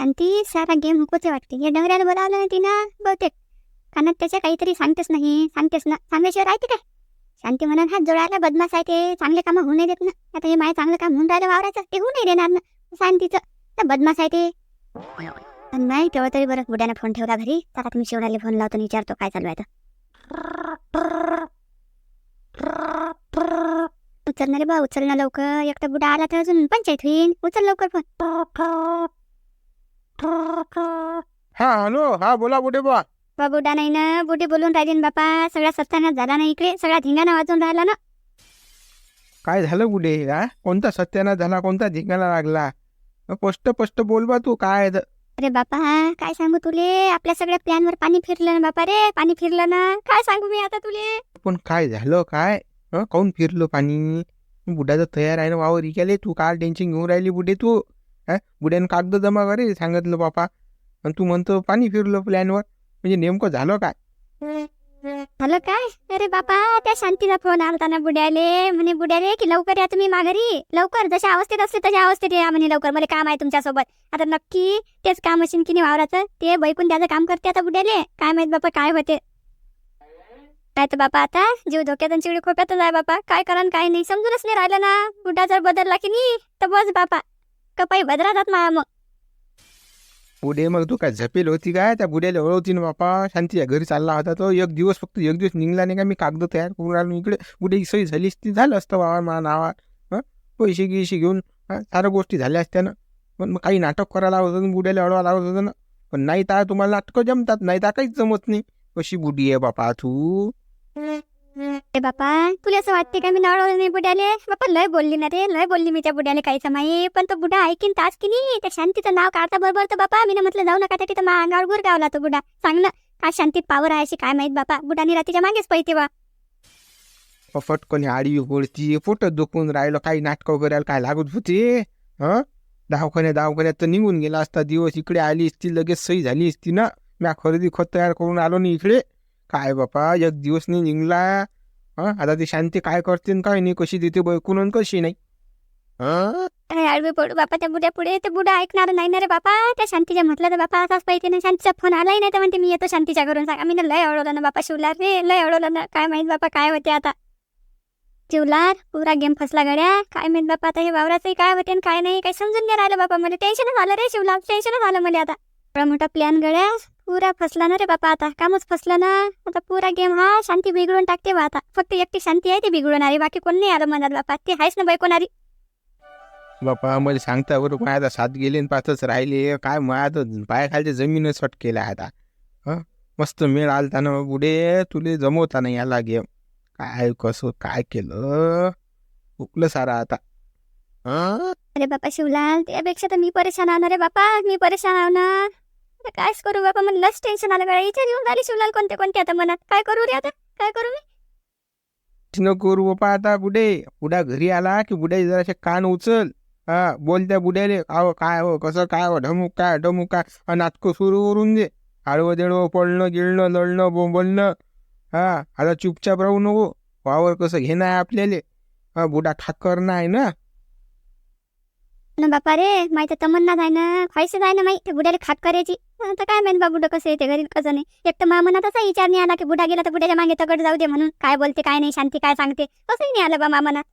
आणि ती सारा गेम हुकूचे वाटते. या डंगऱ्याला बोलावलं ना तिनं बहुतेक. कारण त्याच्या काहीतरी सांगतेच नाही सांगतेच ना. सांगल्याशिवाय राहते काय? शांती म्हणून हात जोडायला बदमाश आहे ते. चांगले कामं होऊ नाही देत ना. आता हे माझं चांगलं काम होऊन राहिलं वावरायचं ते होऊ नाही देणार ना. शांतीचं. तर बदमाश आहे ते. पण नाही तेव्हा तरी बरं बुड्याने फोन ठेवला घरी. तर आता मी फोन लावतो आणि विचारतो काय चालू आहे तर उचल रे बा उचल ना लवकर. एकटा बुडा आला तर अजून पंचायत होईल उचल लवकर फोन. हा हॅलो. हा बोला बुढे बा बा बुडा नाही ना. बुडी बोलून राहिली ना बापा. सगळा सत्यानाश झाला ना इकडे. सगळा धिंगाणा वाजून राहिला ना. काय झालं बुढे हा? कोणता सत्यानाश झाला? कोणता धिंगाणा लागला? स्पष्ट स्पष्ट बोल बा तू. काय त- अरे बापा काय सांगू तुले? आपल्या सगळ्या प्लॅनवर पाणी फिरलं ना बापा रे. पाणी फिरलं ना. काय सांगू मी आता तुले? पण काय झालं? काय? हं? काहून फिरलो पाणी? तर तयार आहे ना वावर. इकाले तू. काय टेन्शन घेऊन राहिली बुढे तू? हा? बुड्यानं कागद जमा करे सांगितलं बापा आणि तू म्हणतो पाणी फिरलो प्लॅनवर. म्हणजे नेमकं झालं काय? झालं काय? अरे बापा त्या शांतीचा फोन आलता ना बुड्याले. म्हणे बुड्याले की लवकर या तुम्ही माघारी? लवकर जशा अवस्थेत असते तशा अवस्थेत या म्हणे लवकर. मला काम आहे तुमच्यासोबत. आता नक्की तेच काम असेल की नाही वावराचं ते बैकून त्याचं काम करते आता बुड्याले. काय माहीत बापा काय होते? काय तर बापा आता? जीव धोक्यात आणि चिडी खोप्यातच आहे बापा. काय करा काय नाही. समजूनच नाही राहिलं ना. बुड्डा जर बदलला की नाही तर बस बापा. कपाई भद्रातात माया मग? पुढे मग तू काय झपेल होती काय? त्या बुड्याला ओळवती ना बापा. शांतीच्या घरी चालला होता तो. एक दिवस फक्त एक दिवस निघला नाही का? मी कागद तयार करून आलो इकडे. बुढे सही झाली असती. झालं असतं बाबा मला नावात. हं? पैसे गिशे घेऊन साऱ्या गोष्टी झाल्या असत्या ना. पण मग काही नाटक करायला होतं बुड्याला अडवा लागत होतं ना. पण नाही तर तुम्हाला नाटकं जमतात. नाही तर काहीच जमत नाही. कशी बुडी आहे बापा तू? अरे बापा तुला असं वाटते का मी नवळवलं नाही बुड्याले? बापा लय बोलली ना रे लय बोलली मी त्या बुड्याले काहीच माही पण तो बुडा ऐकीन तास की नाही? त्या शांतीचं नाव काढता बरोबर तर बापा. मी म्हटलं जाऊ नका त्या तर मा अंगावर गुर गावला तो बुडा. सांग ना काय शांतीत पावर आहे अशी काय माहीत बापा? बुडानी रात्रीच्या मागेच पैते वा फटकन आडी ओढती पोट दुखून राहिलो काही नाटकं करायला काय लागत होते? हं? दवाखान्यात दवाखान्यात तर निघून गेला असता. दिवस इकडे आली असती लगेच सही झाली असती ना. मी खरेदी खत तयार करून आलो ना इकडे. काय बापा एक दिवस नाही निघला. हां? आता ती शांती काय करते न काय नाही कशी देते बैकून आणि कशी नाही. हं? काय आडवी पडू बापा त्या बुड्या पुढे ते बुडा ऐकणार नाही ना रे बापा. त्या शांतीच्या म्हटलं तर बापा असाच पाहिजे ना. शांतीचा फोन आलाही नाही तर म्हणते मी येतो शांतीच्या घरून. सांगा मी लय अडवलं ना बापा शिवलार रे लय अडवलं ना. काय माहीत बापा काय होते आता. शिवलार पुरा गेम फसला गड्या. काय माहीत बापा आता हे वावराचंही काय होते आणि काय नाही. काही समजून नाही राहिलं बापा मला. टेन्शनच आलं रे शिवलार. टेन्शनच आलं मला आता. एवढा मोठा प्लॅन गड्या. पुरा फसला ना रे बापा आता. कामच फसलं ना. आता पुरा गेम हा शांती बिघडून टाकते बा आता. फक्त एकटी शांती आहे ती बिघडवणारी बाकी कोण नाही आलं मनात बापा. ते आहेच ना बैकोणारी बापा मला सांगता बरं काय आता सात गेले आणि पाचच राहिले. काय मग आता पायाखालच्या जमीनच फट केला आता. हं? मस्त मेळ आलता ना बुडे तुले जमवता नाही याला गेम काय कसं काय केलं? उकलं सारा आता. हं? अरे बापा शिवलाल त्यापेक्षा तर मी परेशान ना रे बापा. मी परेशान ना. आता कायच करू बापा मला लस टेन्शन आलं गड्या इथे येऊन राहिली शिवलाल कोणते कोणते आता मनात? काय करू रे आता? काय करू मी? न करू बापा आता बुडे बुडा घरी आला की बुड्या जराशे कान उचल. हा बोल त्या बुड्याले. आव काय हो कसं काय हो ढमुक काय ढमुक काय? नाटकं सुरू करून दे. आडवं देडवं पडणं गिळणं लढणं बोंबलणं. हा आता चुपचाप राहू नको. वावर कसं घेणं आहे आपल्याला? हा बुडा ठाकर नाही ना? ना बापा रे माहिती तमन्ना आहे ना खायचं आहे ना माहिती बुड्याला खाट करायची आता काय माहीत बा बुडं कसं येते घरी कसं नाही. एक तर मा मनात असा विचार नाही आला की बुडा गेला तर बुढ्याच्या मागे तगड जाऊ दे म्हणून. काय बोलते काय नाही शांती काय सांगते? कसंही नाही आलं बा मा मनात.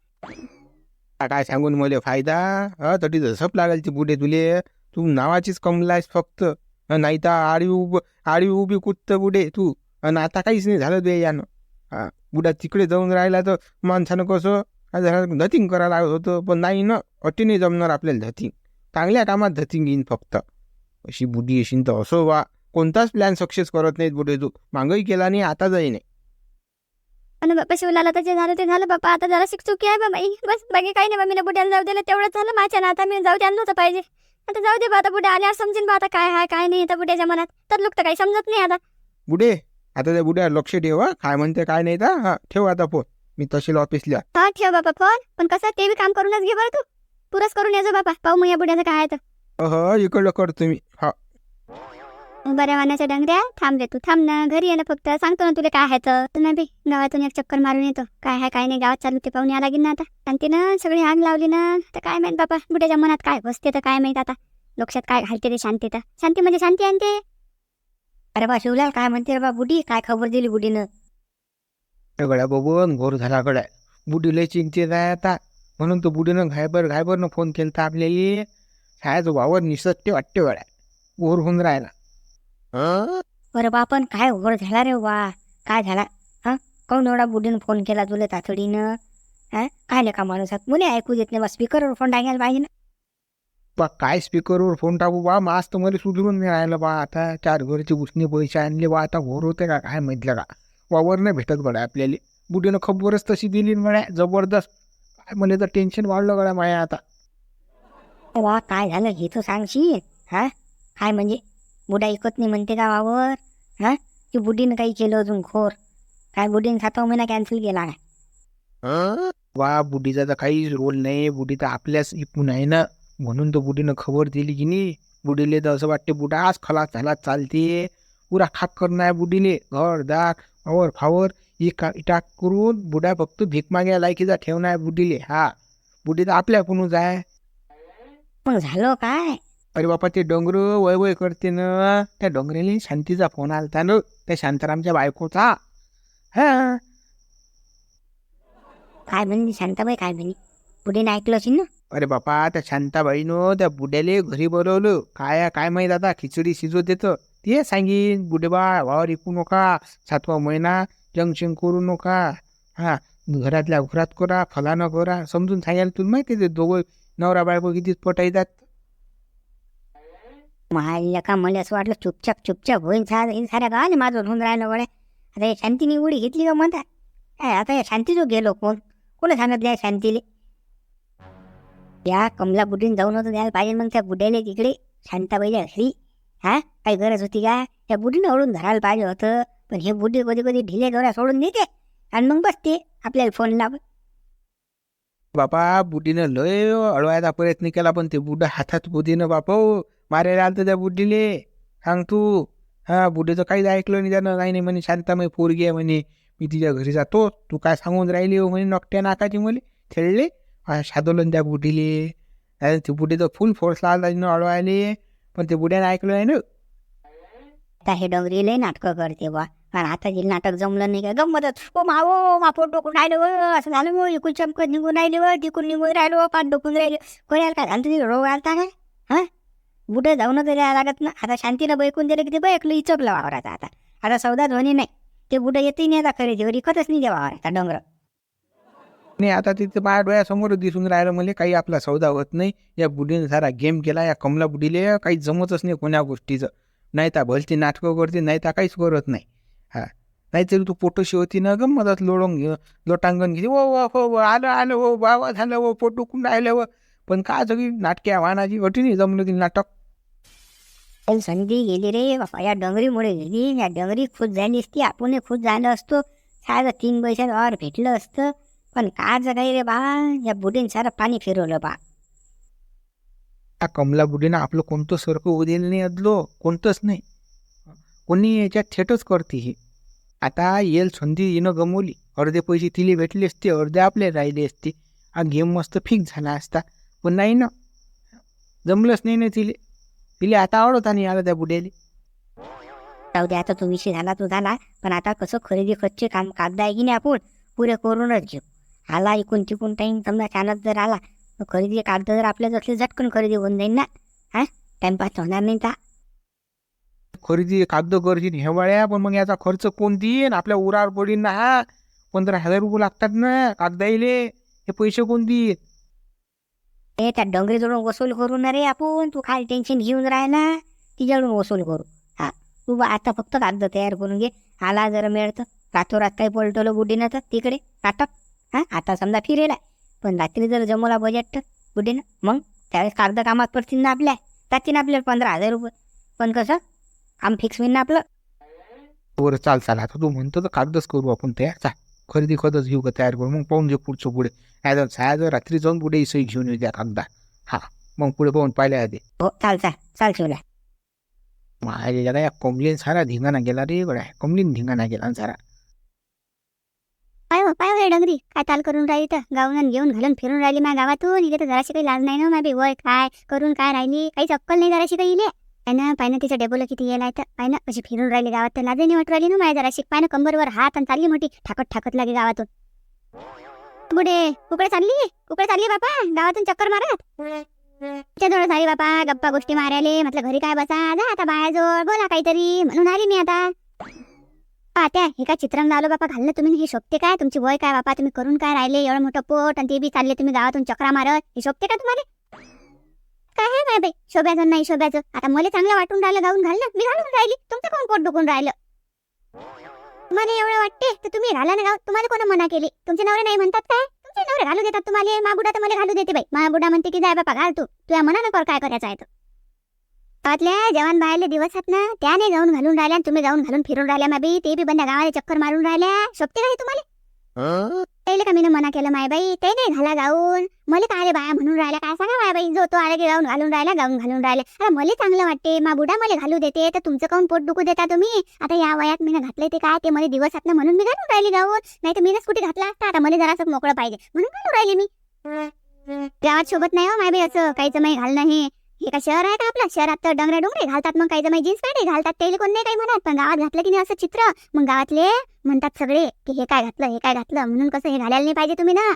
काय सांगून मला फायदा? अ तटी झप लागेल ती बुडे तुले. तू नावाचीच कमलायस फक्त. नाही तर आडवी उभ आडवी उभी कुत्त बुडे तू. आणि आता काहीच नाही झालं तुझ्या यानं. हा बुडा तिकडे जाऊन राहिला तर माणसानं कसं? धथिंग धतिंग करायला लागत होतं पण नाही ना. अटी नाही जमणार आपल्याला धतिंग चांगल्या कामात धतिंग येईन फक्त. अशी बुडी येशील तर. असो वा कोणताच प्लॅन सक्सेस करत नाहीत बुडे तू. मागही केला नाही आता जाई नाही आणि बापा शिवलाला तर जे झालं ते झालं. बापा आता जरा शिक चुकी आहे बा बाई. बस बाकी काही नाही बा मी बुड्याला जाऊ दिलं तेवढंच झालं. माझ्या ना आता मी जाऊ द्यायला नव्हतं पाहिजे. आता जाऊ दे बा आता बुड्या आल्यावर समजेन बा आता काय आहे काय नाही आता बुड्याच्या मनात. तर लोक तर काही समजत नाही आता. बुडे आता त्या बुड्या लक्ष ठेव हं. काय म्हणते काय नाही तर हा. ठेव आता फोन मी तहसील ऑफिसला हा ठेव बापा फोन पण कसं ते बी काम करूनच घे बरं तू. पुरच करून यायचो बापा पाहू मग या बुड्याचं काय आहे तर. हो इकडलं करतो मी. हा. बऱ्या वाण्याच्या डंगऱ्या. थांब रे तू. थांब ना. घरी ये ना फक्त. सांगतो ना तुला काय आहे तर. तू ना बी गावातून एक चक्कर मारून येतो. काय आहे काय नाही. गावात चालू ते पाहून या लागेल ना आता? आणि तिनं सगळी आग लावली ना. तर काय माहीत बापा बुड्याच्या मनात काय बसते तर काय माहीत आता? लोक्षात काय घालते रे शांती तर शांती म्हणजे शांती आणते अरे बा शिवलाल काय म्हणते रे बा बुडी? काय खबर दिली बुडीनं? गड्या बघून घोर झाला गड्या. बुडी लय चिंतेत आहे आता. म्हणून तो बुडीनं घायबर घायबरनं फोन केलता आपल्याला. शाळेचं वावर निसटते वाटते गड्या घोर होऊन राहिला. हं? अरे बा पण काय उघड झाला रे वा? काय झाला? हा? काऊन एवढा बुडीनं फोन केला तुला तातडीनं? हा? काय नाही का माणूस मुले ऐकू देत नाही बा स्पीकरवर फोन टाकायला पाहिजे ना. बा काय स्पीकरवर फोन टाकू? बा तर मला सुधरून नाही राहिलं बा. आता चार घरचे उसने पैसे आणले बा. आता घोर होते का? काय माहितलं का वावर नाही भेटत गड्या आपल्याला. बुडीनं खबरच तशी दिली गड्या. जबरदस्त. काय मला तर टेन्शन वाढलं गड्या माया आता. वा काय झालं हे तर सांगशील हा काय म्हणजे बुडा ऐकत नाही म्हणते का वावर हा की बुडीनं काही केलं अजून खोर काय बुडीनं सातवा महिना कॅन्सल केला काय वा बुढीचा तर काहीच रोल नाही बुढी तर आपल्याच इकून आहे ना म्हणून तो बुढीनं खबर दिली की नाही बुढीले तर असं वाटते बुडा आज खलास झाला चालते पुरा खाक करणार आहे बुढीले घर दाग फावर फावर इका इटाक करून बुडा फक्त भीक माग्या लायकीचा ठेवणार बुडीले बुढीले हा बुढी तर आपल्याकडूनच आहे मग झालं काय? अरे बापा ते डोंगर वय वय करते ना त्या डोंगरेली शांतीचा फोन आलता ना त्या शांतारामच्या बायकोचा. हा. काय म्हणली शांताबाई काय म्हणे बुडीनं ऐकलं असेल ना? अरे बापा त्या शांताबाईनं त्या बुड्याले घरी बोलवलं. काय काय माहीत आता खिचडी शिजवत देतं. ते सांगीन बुडेबा वावर ऐकू नका सातवा महिना जंक्शन करू नका. हा घरातल्या घरात करा फलानं करा. समजून सांगायला तुला माहिती ते दोघं नवरा बायको किती पटायतात महाल्या का मला असं वाटलं चुपचाप चुपचाप होईन सार इन साऱ्या गावाने माझं होऊन राहिलं गड्या आता या शांतीने उडी घेतली का म्हणता? काय आता या शांतीचो गेलो कोण? कोण सांगितलं या शांतीले? या कमला बुडीन जाऊन होतं द्यायला पाहिजे मग त्या बुड्याले तिकडे शांताबाईच्या घरी. हा? काही गरज होती का? त्या बुडीनं ओढून धरायला पाहिजे होतं. पण हे बुडी कधी कधी ढिले दोऱ्या सोडून देते. आणि मग बसते. आपल्याला फोन लावत बापा बुडीनं लय अडवायचा प्रयत्न केला पण ते बुड्ढा हातात बुद्धीनं बापा हो, मारायला आलं त्या बुड्डीले सांग तू. हा बुड्डीचं काहीच ऐकलं नाही त्यानं. नाही नाही म्हणे शांतामय पोरगी आहे म्हणे. मी तिच्या घरी जातो. तू काय सांगून राहिली हो म्हणे नकट्या नाकाची मले खेळले. शादवलं त्या बुडीले आणि ते बुडीचं फुल फोर्स लागला अडवायले. पण ते बुड्यानं ऐकलं नाही ना. आता हे डोंगरी लय नाटकं करते बा आणि आता जे नाटक जमलं नाही का? गमतच. ओ मावो मा डोकून राहिलं व? असं झालं मग इकून चमकत निघून राहिले व तिकून निघून राहिलो पाठ डोकून राहिले. कोणाला काय? झालं तुझी रोग आलता काय? हा? बुडे जाऊन तरी लागत ना? आता शांतीनं बैकून दिलं की ते बैकलं इचकलं वावराचा आता. आता सौदा ध्वनी नाही. ते बुढं येते नाही आता खरेदीवर. इकतच नाही वावर आता डोंगर. नाही आता तिथे माझ्या डोळ्यासमोर दिसून राहिलं मला काही आपला सौदा होत नाही. या बुडीने सारा गेम केला या कमला बुडीले काही जमतच नाही कोण्या गोष्टीचं. नाही तर भलती नाटकं करते नाही तर काहीच करत नाही. हा. नाहीतरी तू पोटोशी होती ना गं लोळून घे लोटांगण घेते. ओ व हो व आलं आलं हो बाबा झालं हो पोट दुखून राहिलं व पण का सगळी नाटक्या वाहनाची अटीने जमलं ती नाटक? पण संधी गेली रे बापा या डोंगरीमुळे गेली. या डोंगरी खुश झाली असती आपण खुश झालं असतो. साधं तीन पैशात वावर भेटलं असतं. पण काच काही रे बा या बुडीन सारं पाणी फिरवलं बा. त्या कमला बुडीनं आपलं कोणतं सरकं उदेलं नाही अदलो कोणतंच नाही. कोणी याच्यात थेटच करते हे. आता येल संधी येणं गमवली. अर्धे पैसे तिले भेटले असते अर्धे आपले राहिले असते. हा गेम मस्त फिक्स झाला असता. पण नाही ना. जमलंच नाही ना तिले. तिले आता आवडत नाही आला त्या बुड्याले. जाऊ दे आता तो विषय झाला तो झाला. पण आता कसं खरेदी खर्चे काम कागद आहे की नाही आपण? पुरे करूनच घेऊ आला इकून तिकून टाईम समजा चालत जर आला तर खरेदी कागद जर आपल्याच असले झटकन खरेदी होऊन जाईल ना. हा? टाईमपास होणार नाही का खरेदी कागद करशील हेवाळ्या पण मग याचा खर्च कोण देईन आपल्या उरावर पडीन ना हा. पंधरा हजार रुपये लागतात ना कागदाईले. हे पैसे कोण ए त्या डोंगरीजवळून वसूल करू ना रे आपण. तू खाली टेन्शन घेऊन राहिला तिच्याकडून वसूल करू. हा. तू बा आता फक्त कागद तयार करून घे. आला जर मिळतं रातोरात काही पलटवलं बुडीनं तर तिकडे काटक हा आता समजा फिरेला. पण रात्री जर जमवला बजेट तर बुडीनं मग त्यावेळेस कागद कामात पडतील ना आपल्या. जातील आपल्याला पंधरा हजार रुपये. पण कसं? काम फिक्स होईल ना आपलं. बरं चाल चाल. आता तू म्हणतो तर कागदच करू आपण तयार चाल. खरेदी खतच घेऊ का तयार करू मग पाहून घेऊ पुढचं पुढे. साया जर रात्री जाऊन पुढे सही घेऊन येऊ त्या कागदा हा. मग पुढे पाहून पाहिल्या आधी. हो चाल चाल. चाल शिवला माझ्या या कमलीन सारा धिंगाणा गेला रे गड्या कमलीन धिंगाणा गेला सारा. पाय हो पाय हो हे डंगरी. काय ताल करून राहिली तर? गाऊन घेऊन घालून फिरून राहिली माझ्या गावातून. इथे तर जराशी काही लाज नाही ना माझी वय काय? करून काय राहिली? काहीच अक्कल नाही जराशी काही इले. पाय ना पाय ना तिचं डेबोला किती येईल तर? पाय ना फिरून राहिली गावात तर लाजही नाही वाटू राहिली ना माझ्या जराशी. पाय ना कंबरवर हात आणि चालली मोठी. ठाकत ठाकत लागे गावातून. बुडे कुकडे चालली? कुकडे चालली बापा? गावातून चक्कर मारत? जवळ झाली बापा गप्पा गोष्टी मारायले. म्हटलं घरी काय बसा? जा आता बायाजवळ बोला काहीतरी. म्हणून आली मी आता. पात्या हे काय चित्रम लावलं बापा? घालणं तुम्ही हे शोभते काय? तुमची वय काय बापा? तुम्ही करून काय राहिले? एवढं मोठं पोट आणि ते बी चालले तुम्ही गावातून चक्रा मारत. हे शोभते का तुम्हाला? काय आहे काय बाई शोभ्याचं नाही शोभ्याचं? आता मला चांगलं वाटून राहिलं गाऊन ना मी घालून राहिली. तुमचं कोण पोट दुखून राहिलं? मला एवढं वाटते? तर तुम्ही घाला ना गाव तुम्हाला कोण मना केली? तुमचे नवरे नाही म्हणतात काय? तुमचे नवरे घालू देतात तुम्हाला. माबुडा तर मला घालू देते बाई. माबुडा म्हणते की जाय बापा घाल तू. तुझ्या मनानं कर काय करायचं आहे तो गावातल्या जवान बाहेरले दिवस आहेत ना त्याने जाऊन घालून राहिल्या तुम्ही जाऊन घालून फिरून राहिल्या माबी. ते बी बंद गावाला चक्कर मारून राहिल्या. शोभते का हे तुम्हाला? त्याला का मीनं मना केलं माय बाई? ते नाही घाला गाऊन. मला काय रे बाया म्हणून राहिल्या? काय सांगा माय बाई? जो तो आला की गाऊन घालून राहिला गाऊन घालून राहिला. अरे मला चांगलं वाटते. मा बुडा मला घालू देते. तर तुमचं काऊन पोट दुखू देता तुम्ही? आता या वयात मी घातले ते काय? ते मला दिवस ना म्हणून मी घालून राहिली गाऊन. नाही तर मीनच कुठे घातला असता? आता मला जरासं मोकळं पाहिजे. म्हणून घालून राहिली मी. गावात शोभत नाही हो माय बाई असं. काहीच माही घालणं हे. हे काय शहर आहे का आपलं? शहरात तर डंगरे डोंगरे घालतात मग काही जीन्स पॅन्ट घालतात. ते कोण नाही काही म्हणत. पण गावात घातलं की नाही असं चित्र? मग गावातले म्हणतात सगळे की हे काय घातलं हे काय घातलं? म्हणून कसं हे घालायला नाही पाहिजे तुम्ही ना?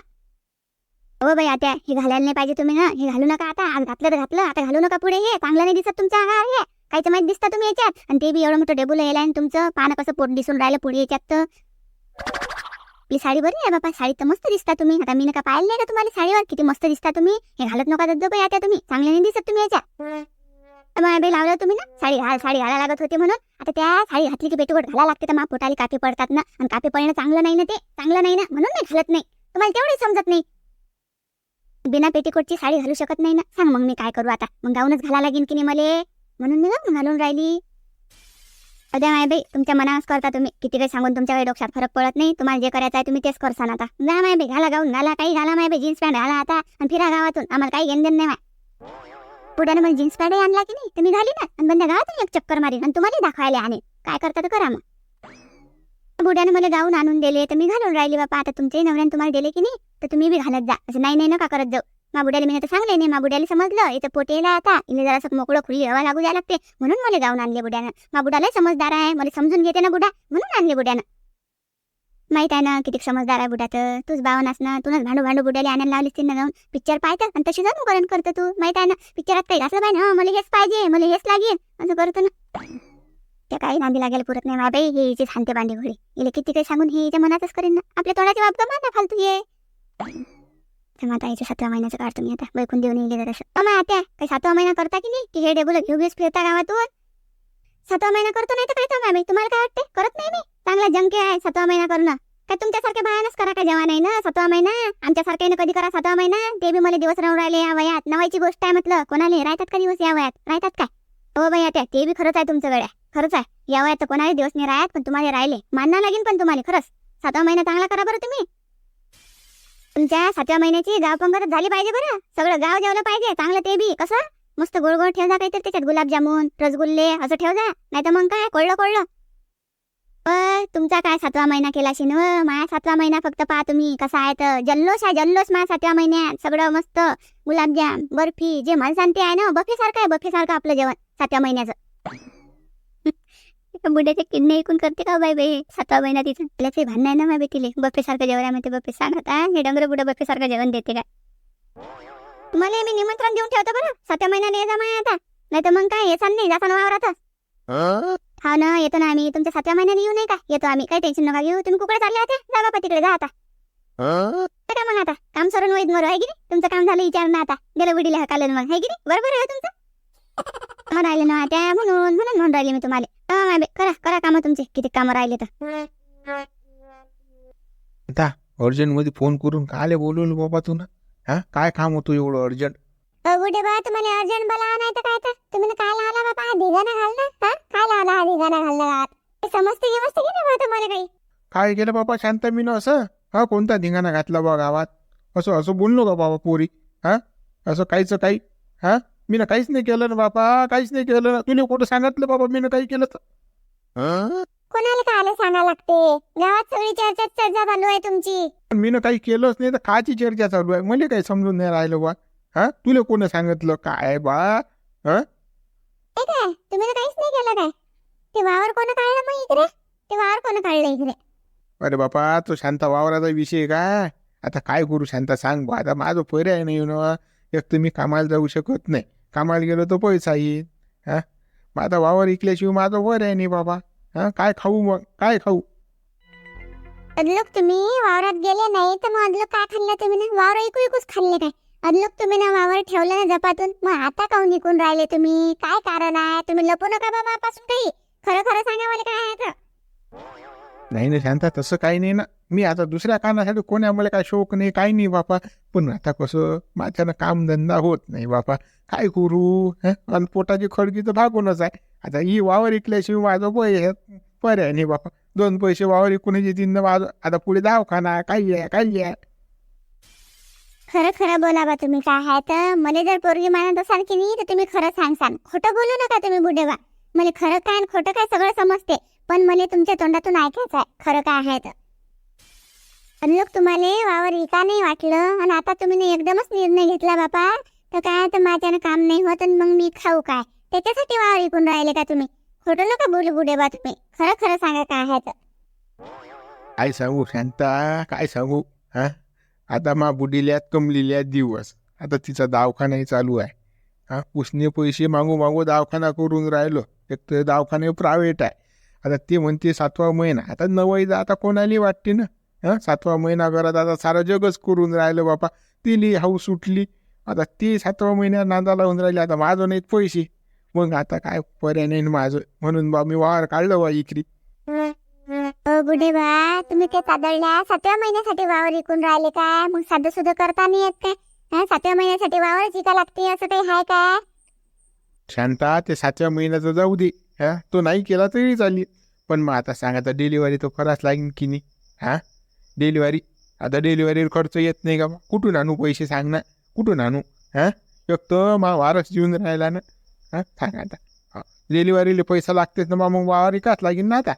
हो बाई आता हे घालायला नाही पाहिजे तुम्ही ना? हे घालू नका आता. आज घातलं तर घातलं. आता घालू नका पुढे हे. चांगलं नाही दिसत तुमचा अंगावर हे. काहीच माहीत दिसता तुम्ही याच्यात. आणि ते बी एवढं मोठं टेबल यायला आणि तुमचं पानं कसं पोट दिसून राहिलं पुढे याच्यात तर. आपली साडी बरी आहे बाबा साडी तर मस्त दिसता तुम्ही. आता मी नका पाहिलं नाही का तुम्हाला साडीवर? किती मस्त दिसता तुम्ही. हे घालत नका दद्दो बाई आता तुम्ही. चांगले नाही दिसत तुम्ही याच्यात माया बे लावलं तुम्ही ना? साडी घाल साडी घाला लागत होते म्हणून. आता त्या साडी घातली की पेटीकोट घाला लागते तर मा पोटाली कापे पडतात ना. आणि कापे पडणं चांगलं नाही ना ते. चांगलं नाही ना? म्हणून नाही घालत नाही. तुम्हाला तेवढे समजत नाही. बिना पेटीकोटची साडी घालू शकत नाही ना? सांग मग मी काय करू आता. मग गाऊनच घाला लागेल की नाही मले? म्हणून मी घालून राहिली. अद्या माय बाई तुमच्या मनावर करता तुम्ही. किती काही सांगून तुमच्या काही डोक्यात फरक पडत नाही. तुम्हाला जे करायचं आहे तुम्ही तेच करसान आता. जा माय बाई घाला गाऊन घाला काही घाला माय बाई जीन्स पॅन्ट घाला आता. आणि फिरा गावातून. आम्हाला काही घेणं देणं नाही माय. पुढे मग जीन्स पॅन्ट आणला की नाही? तुम्ही घाली ना. आणि बंद गावातून एक चक्कर मारीन आणि तुम्हाला दाखवायला आणि काय करता तर करा मग. बुड्याने मला गाऊन आणून दिले तर मी घालून राहिली बापा. आता तुमच्याही नवऱ्याने तुम्हाला दिले की नाही? तर तुम्ही बी घालत जा. असं नाही नाही नका करत जाऊ. मा मी तर सांगले नाही मा समजलं. इथं पोटेला आता. इथे जरा मोकळं खुली हवा लागू द्यायला लागते. म्हणून मला गाऊन आणले बुड्यानं. मा बुडाला समजदार आहे. मला समजून घेते ना बुडा. म्हणून आणले बुड्यानं. माहीत आहे ना किती समजदार आहे बुड्याचं तूच बावनास ना. तूनच भांडू भांडू बुड्याला आणायला लावलीस तिनं जाऊन. पिक्चर पाहतं आणि तशी जाऊन करण करतो तू. माहीत आहे ना? पिक्चरात काही असलं पाहिजे ना? मला हेच पाहिजे. मला हेच लागेल. असं करतो ना. त्या काही नांदी लागायला पुरत नाही. बाई हे हिची सांगते बांडी घोडी इले किती काही सांगून हे हिच्या मनातच करेन ना. आपल्या तोंडाची बाब गमा ना फालतू ये तर मग आता याच्या सातव्या महिन्याचं काढतो मी आता. बैकून देऊन येईल तसं अमा आता काही सातवा महिना करता की नाही? की हे डेबुल घेऊ घेऊच फिरता गावातून सातवा महिना करतो नाही तर काय थांबा मी? तुम्हाला काय वाटते करत नाही मी. चांगला जंके आहे सातवा महिना करणं. काय तुमच्यासारख्या बायानच करा काय जेव्हा नाही ना सातवा महिना? आमच्यासारख्याने कधी करा सातवा महिना? ते बी मला दिवस राहून राहिले या वयात. नवायची गोष्ट आहे म्हटलं कोणाला? राहतात का दिवस या वयात? राहतात काय? हो बाई आता ते बी खरंच आहे तुमचं गड्या. खरंच आहे. या वयात तर कोणाला दिवस नाही राहत पण तुम्हाला राहिले. मानना लागेल पण तुम्हाला खरंच. सातवा महिना चांगला करा बरं तुम्ही. तुमच्या सातव्या महिन्याची गाव पंगत झाली पाहिजे बरं. सगळं गाव जेवलं पाहिजे. चांगलं ते बी. कसं? मस्त गोड गोड ठेव जा काहीतरी त्याच्यात. गुलाबजामुन रसगुल्ले असं ठेव जा. नाही तर मग काय? कोळलं कोळलं. पण तुमचा काय सातवा महिना केला शिनव माया सातवा महिना फक्त पहा तुम्ही. कसा आहे तर? जल्लोष आहे जल्लोष माया सातव्या महिन्यात. सगळं मस्त. गुलाबजाम बर्फी जे मला सांगते आहे ना? बफे सारखं आहे बफे सारखं आपलं जेवण सातव्या महिन्याचं. बुड्याचे किडने ऐकून करते का बाई बाई? सातवा महिना तिचं तिला भांडण आहे ना माय बाई तिले. बफे सारखं जेवण आहे म्हणते बफे सांग आता हे डंगर बुडं बफे सारखं जेवण देते काय तुम्हाला मी निमंत्रण देऊन ठेवतो बरं. सातव्या महिन्याने ये जा माय आता. नाही तर मग काय? येसान नाही. जाता ना वावरातच हा ना येतो ना आम्ही. तुमच्या सातव्या महिन्याने येऊ नाही का? येतो आम्ही. काही टेन्शन नका घेऊ. तुम्ही कुकडे चालले होते जा बापा तिकडे. जा आता. का मग आता? काम सरून वैद मरो. आहे की नाही? तुमचं काम झालं विचार ना आता. गेलं बुडीला हकालं मग. आहे की नाही? बरोबर आहे हो तुमचं? हा राहिले ना त्या म्हणून म्हणून म्हणून राहिले मी तुम्हाला. हा माय करा करा कामं तुमचे. किती कामं राहिले तर. अर्जंटमध्ये फोन करून काले बोलवलं बाबा तू ना हा काय काम होतं एवढं अर्जंट? बुडे बा तुम्हाला अर्जंट बोला नाही तर काय तर? तुम्ही काय लावला बाबा? हा धिगाणा घालना हा काय लावला? हा धिगाणा घालना गावात ते समजते की मस्त की नाही बा तुम्हाला काही? काय केलं बाबा? शांत मी असं. हा कोणता धिंगाणा घातला बा गावात? असं असं बोललो का बाबा पोरी? हा असं काहीच काही? हा? मी ना काहीच नाही केलं ना बाबा काहीच नाही केलं. ना तुला कुठं सांगितलं बाबा मी काही केलं तर. कोणाला काय सांगा लागते? गावात सगळी चर्चा चर्चा चालू आहे तुमची. पण मी काही केलंच नाही तर काची चर्चा चालू आहे? मला काही समजून नाही राहिलं बा. हा? तुला कोणी सांगितलं? काय बा? हे? काय? तुम्ही तर काहीच नाही केलं काय? ते वावर कोण काढलं मग इकडे? ते वावर कोण काढलं इकडे? अरे बापा तो शांता वावराचा विषय काय? आता काय करू शांता? सांग बा. आता माझं पर्याय नाही ना. एक तर मी कामाला जाऊ शकत नाही. कामाला गेलो तर पैसा येईल. हा? आता वावर इकल्याशिवाय माझं पर्याय नाही बाबा. हा? काय खाऊ मग? काय खाऊ? अदलोक तुम्ही वावरात गेले नाही तर मग अदलोक काय खाल्लं तुम्ही ना? वावर ऐकू ऐकूच खाल्ले काय अदलोक तुम्ही ना वावर ठेवलं ना जपातून. मग आता काहून निघून राहिले तुम्ही? काय कारण आहे? तुम्ही लपू नका बाबा पासून काही. खरं खरं सांगा मला काय आहे तर नाही ना शांता तसं काही नाही ना. मी आता दुसऱ्या कारणासाठी कोणी आम्हाला काय शोक नाही काही नाही बापा. पण आता कसं माझ्यानं कामधंदा होत नाही बापा. काय करू हं? आणि पोटाची खडकी तर भागूनच आहे. आता ही वावर इकल्याशिवाय माझं पै पर्याय नाही बापा. दोन पैसे वावर इकून येतील ना माझं आता पुढे दवाखाना काही आहे काही आहे. खरं खरं बोला बा तुम्ही काय आहे तर? मला जर पोरगी मानत असाल की नाही तर तुम्ही खरं सांगसाल खोटं बोलू नका तुम्ही बुढे बा मला खरं काय खोटं काय सगळं समजते. पण मला तुमच्या तोंडातून ऐकायचं आहे खरं काय आहे तर. पण लोक तुम्हाला वावर इका नाही वाटलं. आणि आता तुम्ही एकदमच निर्णय घेतला बापा. तर काय तर माझ्यानं काम नाही होत आणि मग मी खाऊ काय? त्याच्यासाठी वावर इकून राहिले का तुम्ही? खोटं नका बोलू बुढे बा तुम्ही. खरं खरं सांगा काय आहे तर. काय सांगू शांता? काय सांगू? हा? आता मा बुडील्यात कमलिल्यात दिवस. आता तिचा दवाखानाही चालू आहे. हा? उसने पैसे मागू मागू दवाखाना करून राहिलो. एक तर दवाखाने प्रायव्हेट आहे. आता ते म्हणते सातवा महिना. आता नवईचा आता कोणाला वाटते ना? हा सातवा महिना करत आता सारं जगच करून राहिलं बापा. तिली हाऊस सुटली आता ती सातवा महिन्यात नांदा लावून राहिली. आता माझं नाहीत पैसे. मग आता काय पर्याय नाही माझं. म्हणून बा मी वावर काढलं बा इकरी. ओ बुढे बा तुम्ही ते चादळल्या सातव्या महिन्यासाठी वावर विकून राहिले काय मग साधं सुद्धा करता नाही येत काय? हा, सातव्या महिन्यासाठी वावर जिका लागते असं काही आहे काय शांता ते सातव्या महिन्याचं जाऊ दे. हा तो नाही केला तरी चालेल. पण मग आता सांग आता डिलिव्हरी तो कराच लागेल की नाही? हा? डिलिव्हरी आता डिलिव्हरीवर खर्च येत नाही का बा? कुठून आणू पैसे? सांग ना. कुठून आणू? हा? एक तर मा वारस येऊन राहिला ना. हा? सांग आता. हा. डिलिव्हरीला पैसा लागतेच ना मग वावर विकाच लागेल ना आता.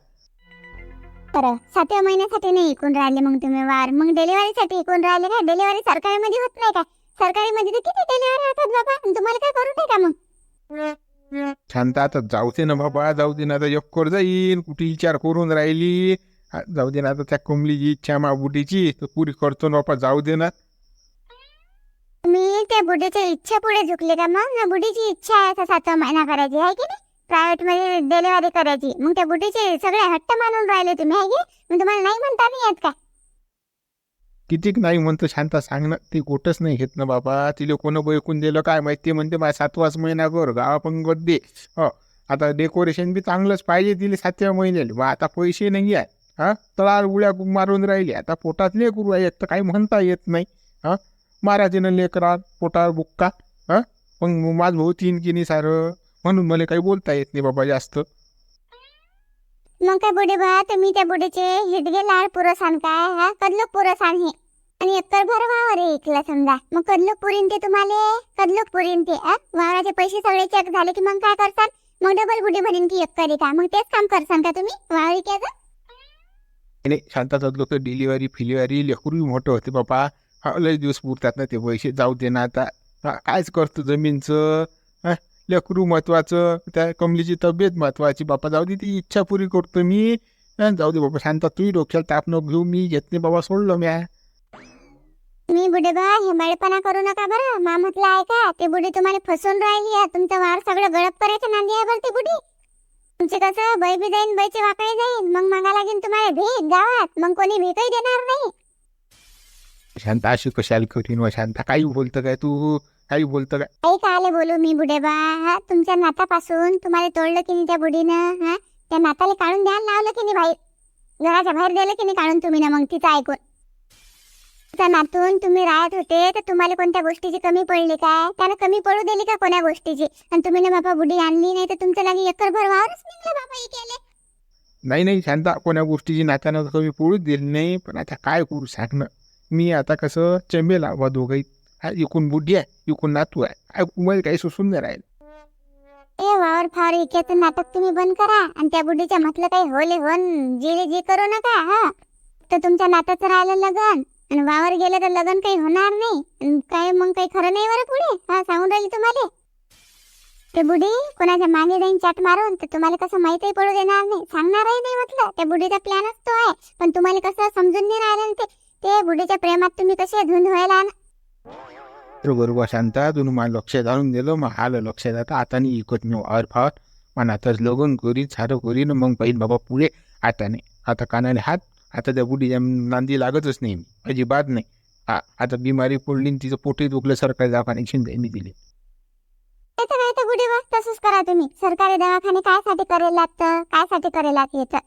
बरं सातव्या महिन्यासाठी नाही विकून राहिले मग तुम्ही वार? मग डिलिव्हरीसाठी विकून राहिले काय डिलिव्हरी सरकारी मध्ये होत नाही काय सरकारी मध्ये तर किती डिलिव्हरी होतात बाबा? तुम्हाला काय करू नये का मग? शांता आता जाऊ दे ना बाबा जाऊ दे ना आता यक्कर जाईन. कुठे विचार करून राहिली? जाऊ दे ना आता त्या कमलीची इच्छा मा बुटीची तर पुरी करतो ना बापा जाऊ दे ना. मी त्या बुढीची इच्छा पुढे झुकले का मग? ना बुढीची इच्छा आहे आता सातवा महिना करायची आहे की नाही? प्रायव्हेटमध्ये डिलिव्हरी करायची. मग त्या बुढीचे सगळे हट्ट मानून राहिले तुम्ही आहे की? मग तुम्हाला नाही म्हणता नाही येत का? कितीक नाही म्हणतो शांता सांग ना. ते गोटच नाही घेत ना बाबा तिला कोण बैकून दिलं काय माहिती? म्हणते माझ्या सातवाच महिना कर गावा पंगत दे. हो. आता डेकोरेशन बी चांगलंच पाहिजे तिला सातव्या महिन्याला. मग आता पैसे नाही आहे. हा? तळार उड्या मारून राहिली. आता पोटात लेकरू आहे एक तर काही म्हणता येत नाही. हा? मारायचे लेकरा लेकरात पोटावर बुक्का. हा? मग माझ भाऊ तीन की नाही सारं म्हणून मला काही बोलता येत नाही बाबा जास्त. मग काय बुडे बा तुम्ही त्या बुडेचे हिडगे लाड पुरसान काय? हा? कदलोक पुरसान हे. आणि एकतर भर वावर आहे इकला समजा. मग कदलोक पुरीन ते तुम्हाला? कदलोक पुरीन ते आ? वावराचे पैसे सगळे चेक झाले की मग काय करसान? मग डबल बुडे म्हणेन की एकर का मग तेच काम करसान का तुम्ही? वावर इकायचं नाही शांतात लोक डिलिव्हरी फिलिव्हरी लेकरू मोठं होते. बाप्पा हा लय दिवस पुरतात ना ते पैसे जाऊ दे ना आता. कायच करतो जमीनचं? हा लेकरू महत्वाचं त्या कमलीची तब्येत महत्वाची. बापा जाऊ दे ती इच्छा पुरी करतो मी. जाऊ दे बाबा शांता तूही डोक्याला ताप न घेऊ. मी घेत नाही बाबा सोडलो म्या. मी बुढे बा हे बळपणा करू नका बरं. मामतला ऐका ते बुढी तुम्हाला फसून राहिली आहे. तुमचं वार सगळं गळप करायचं नांदी आहे बरं ती बुढी. तुमचे कसं बै बी जाईन बैचे वाकडे जाईन. मग मागा लागेल तुम्हाला भीक गावात. मग कोणी भीकही देणार नाही. शांता अशी कशाला कठीण व शांता? काही बोलतं काय तू? काही बोलतं काय? काही काले बोलू मी बुढे बा. हा तुमच्या नातापासून तुम्हाला तोडलं की नाही त्या बुढीनं? हा त्या नाताला काढून द्यायला लावलं की नाही बाहेर घराच्या बाहेर दिलं की नाही काढून तुम्ही ना मग तिचं ऐकून? नातून तुम्ही राहत होते तर तुम्हाला कोणत्या गोष्टीची कमी पडली काय त्यानं कमी पडू दिली का कोण्या गोष्टीची? आणि तुम्ही ना बाबा बुढी आणली नाही तर तुमच्या लागे एकर भर वावरच निघलं बाबा हे केले. नाही नाही शांता कोण्या गोष्टीची नात्यानं कमी पडूच दिली नाही पण आता काय करू सांग ना मी आता कसं चंबेला बा दोघंही. हा इकून बुड्डी आहे इकून नातू आहे. काय मला काही सुसून नाही राहील. ए वावर फावर इक्याचं नाटक तुम्ही बंद करा आणि त्या बुढीच्या म्हटलं काही होले होन जे जे करू नका हा. तर तुमच्या नात्याचं राहिलं लगन. आणि वावर गेलं तर लग्न काही होणार नाही. काय मग काही खरं नाही बरं पुढे? हा सांगून राहिली तुम्हाला. ते बुढी कोणाच्या मागे जाईन चाट मारून तर तुम्हाला कसं माहितही पडू देणार नाही. सांगणारही नाही म्हटलं. त्या बुढीचा प्लॅनच तो आहे. पण तुम्हाला कसं समजून नाही राहिलं ते. ते बुढीच्या प्रेमात तुम्ही कसे धुंद व्हायला ना बरोबर बा शांता तुम्ही मला लक्षात आणून दिलं. मग आलं लक्षात आता आता नाही इकत मी वावर फावर मग आता लगन करी सारं करीन. मग पाहिजे बाबा पुढे. आता नाही. आता कानाने हात आता त्या बुढीच्या नांदी लागतच नाही. अजिबात नाही. हा आता बिमारी पडली आणि तिचं पोटही दुखलं सरकारी दवाखान्यात शिंदे मी दिले. काय तर बुढी बस तसंच करा तुम्ही. सरकारी दवाखाने कायसाठी करेल लागतं? कायसाठी करेल लागतं येतं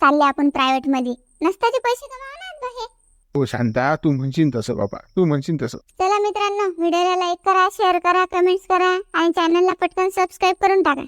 चालले आपण प्रायव्हेटमध्ये नसताचे पैसे कमावणार हे. हो शांता तू म्हणशील तसं बाबा. तू म्हणशील तसं. चला मित्रांनो व्हिडिओला लाईक करा शेअर करा कमेंट्स करा आणि चॅनलला पटकन सबस्क्राईब करून टाका.